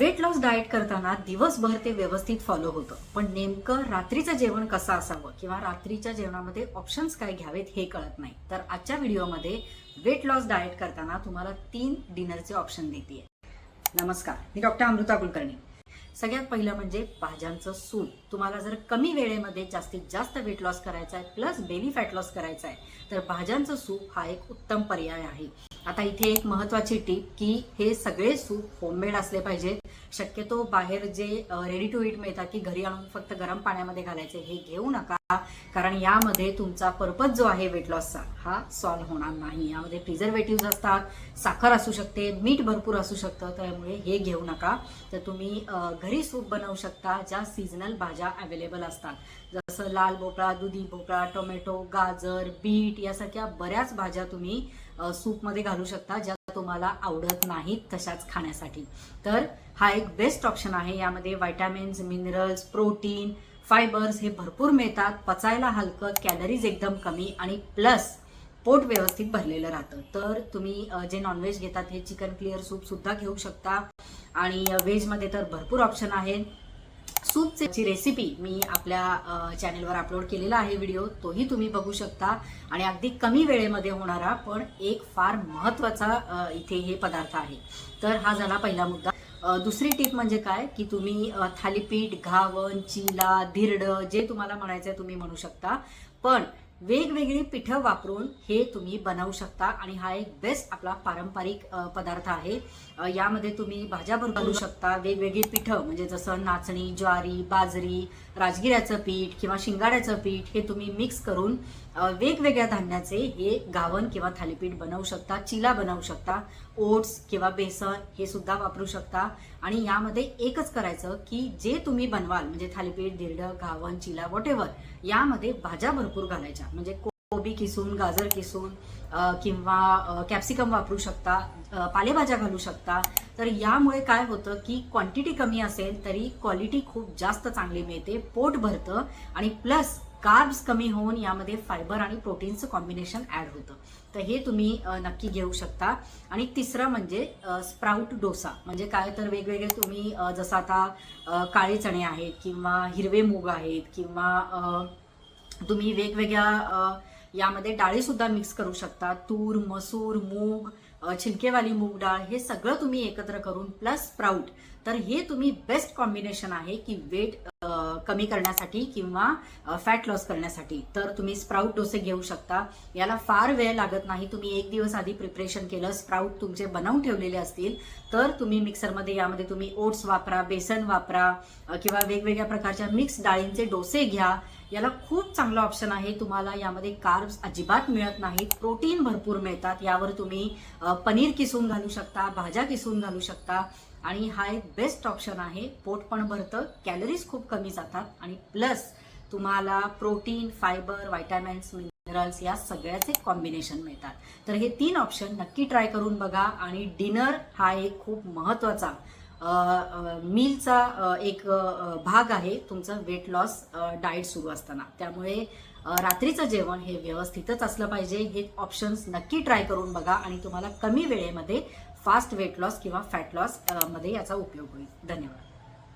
Weight loss diet करताना दिवसभर ते व्यवस्थित फॉलो होतं. पण नेमकं रात्रीचं जेवण कसं असावं किंवा रात्रीच्या जेवणामध्ये ऑप्शन्स काय घ्यावेत हे कळत नाही. तर आजच्या व्हिडिओमध्ये वेट लॉस डाएट करताना तुम्हाला तीन डिनरचे ऑप्शन देते नमस्कार मी डॉक्टर अमृता कुलकर्णी. सगळ्यात पहिलं म्हणजे भाज्यांचं सूप. तुम्हाला जर कमी वेळेमध्ये जास्तीत जास्त वेट लॉस करायचा आहे प्लस बेनिफॅट फॅट लॉस करायचा आहे तर भाज्यांचं सूप हा एक उत्तम पर्याय आहे. आता इथे एक महत्वाची टीप की हे सगळे सूप होममेड असले पाहिजेत. शक्यतो बाहेर जे रेडी टू इट मिळतात की घरी आणून फक्त गरम पाण्यामध्ये घालायचे हे घेऊ नका. कारण यामध्ये तुमचा पर्पज जो आहे वेट लॉसचा हा सॉल्व्ह होणार नाही. यामध्ये प्रिझर्वेटिव्ह असतात साखर असू शकते मीठ भरपूर असू शकतं त्यामुळे हे घेऊ नका. तर तुम्ही घरी सूप बनवू शकता ज्या सीझनल भाज्या अवेलेबल असतात. जसं लाल भोपळा दुधी भोपळा टोमॅटो गाजर बीट यासारख्या बऱ्याच भाज्या तुम्ही सूपमध्ये घालू शकता ज्या तुम्हाला आवडत नाहीत तशाच खाण्यासाठी. तर हा एक बेस्ट ऑप्शन आहे. यामध्ये व्हायटामिन्स मिनरल्स प्रोटीन फायबर्स हे भरपूर मिळतात पचायला हलकं कॅलरीज एकदम कमी आणि प्लस पोट व्यवस्थित भरलेलं राहतं. तर तुम्ही जे नॉनव्हेज घेतात हे चिकन क्लिअर सूप सुद्धा घेऊ शकता. आणि व्हेजमध्ये तर भरपूर ऑप्शन आहेत. सूपची रेसिपी मी आपल्या चॅनेलवर अपलोड केलेला आहे व्हिडिओ तोही तुम्ही बघू शकता. आणि अगदी कमी वेळेमध्ये होणारा पण एक फार महत्त्वाचा इथे हे पदार्थ आहे. तर हा झाला पहिला मुद्दा. दुसरी टीप म्हणजे काय? की तुम्ही थालीपीठ घावन चिला धिरडं जे तुम्हाला म्हणायचं आहे तुम्ही म्हणू शकता. पण वेगवेगळी पिठं वापरून हे तुम्ही बनवू शकता. आणि हा एक बेस्ट आपला पारंपरिक पदार्थ आहे. यामध्ये तुम्ही भाज्या बनवू घालू शकता. वेगवेगळी पिठं म्हणजे जसं नाचणी ज्वारी बाजरी राजगिऱ्याचं पीठ किंवा शिंगाड्याचं पीठ हे तुम्ही मिक्स करून वेगवेगळ्या धान्याचे हे गावन किंवा थालीपीठ बनवू शकता चिला बनवू शकता ओट्स किंवा बेसन हे सुद्धा वापरू शकता. आणि यामध्ये एकच करायचं की जे तुम्ही बनवाल म्हणजे थालीपीठ धिरडं घावन चिला वॉटेवर यामध्ये भाज्या भरपूर घालायच्या. म्हणजे कोबी किसून गाजर किसून किंवा कॅप्सिकम वापरू शकता पालेभाज्या घालू शकता. तर यामुळे काय होतं की क्वांटिटी कमी असेल तरी क्वालिटी खूप जास्त चांगली मिळते पोट भरतं आणि प्लस कार्ब्स कमी होऊन यामध्ये फायबर आणि प्रोटीनचं कॉम्बिनेशन ॲड होतं. तर हे तुम्ही नक्की घेऊ शकता. आणि तिसरं म्हणजे स्प्राउट डोसा. म्हणजे काय तर वेगवेगळे तुम्ही जसं आता काळे चणे आहेत किंवा हिरवे मूग आहेत किंवा तुम्ही वेगवेगळ्या यामध्ये डाळी सुद्धा मिक्स करू शकता. तूर मसूर मूग छिलकेवाली मूग डाळ हे सगळं तुम्ही एकत्र करून प्लस स्प्राऊट तर हे तुम्ही बेस्ट कॉम्बिनेशन आहे की वेट कमी करण्यासाठी किंवा फॅट लॉस करण्यासाठी. तर तुम्ही स्प्राऊट डोसे घेऊ शकता. याला फार वेळ लागत नाही. तुम्ही एक दिवस आधी प्रिपरेशन केलं स्प्राऊट तुमचे बनवून ठेवलेले असतील तर तुम्ही मिक्सरमध्ये यामध्ये तुम्ही ओट्स वापरा बेसन वापरा किंवा वेगवेगळ्या प्रकारच्या मिक्स डाळींचे डोसे घ्या. याला खूप चांगला ऑप्शन आहे. तुम्हाला यामध्ये कार्ब्स अजिबात मिळत नाहीत. प्रोटीन भरपूर मिळतात. यावर तुम्ही पनीर किसून घालू शकता भाज्या किसून घालू शकता. आणि हा एक बेस्ट ऑप्शन आहे. पोट पण भरतं कॅलरीज खूप कमी जातात. आणि प्लस तुम्हाला प्रोटीन फायबर व्हायटामिन्स मिनरल्स या सगळ्याचे कॉम्बिनेशन मिळतात. तर हे तीन ऑप्शन नक्की ट्राय करून बघा. आणि डिनर हा एक खूप महत्त्वाचा मीलचा एक भाग आहे तुमचा वेट लॉस डाएट सुरू असताना. त्यामुळे रात्रीचं जेवण हे व्यवस्थितच असलं पाहिजे. हे ऑप्शन्स नक्की ट्राय करून बघा आणि तुम्हाला कमी वेळेमध्ये फास्ट वेट लॉस किंवा फॅट लॉसमध्ये याचा उपयोग होईल. धन्यवाद.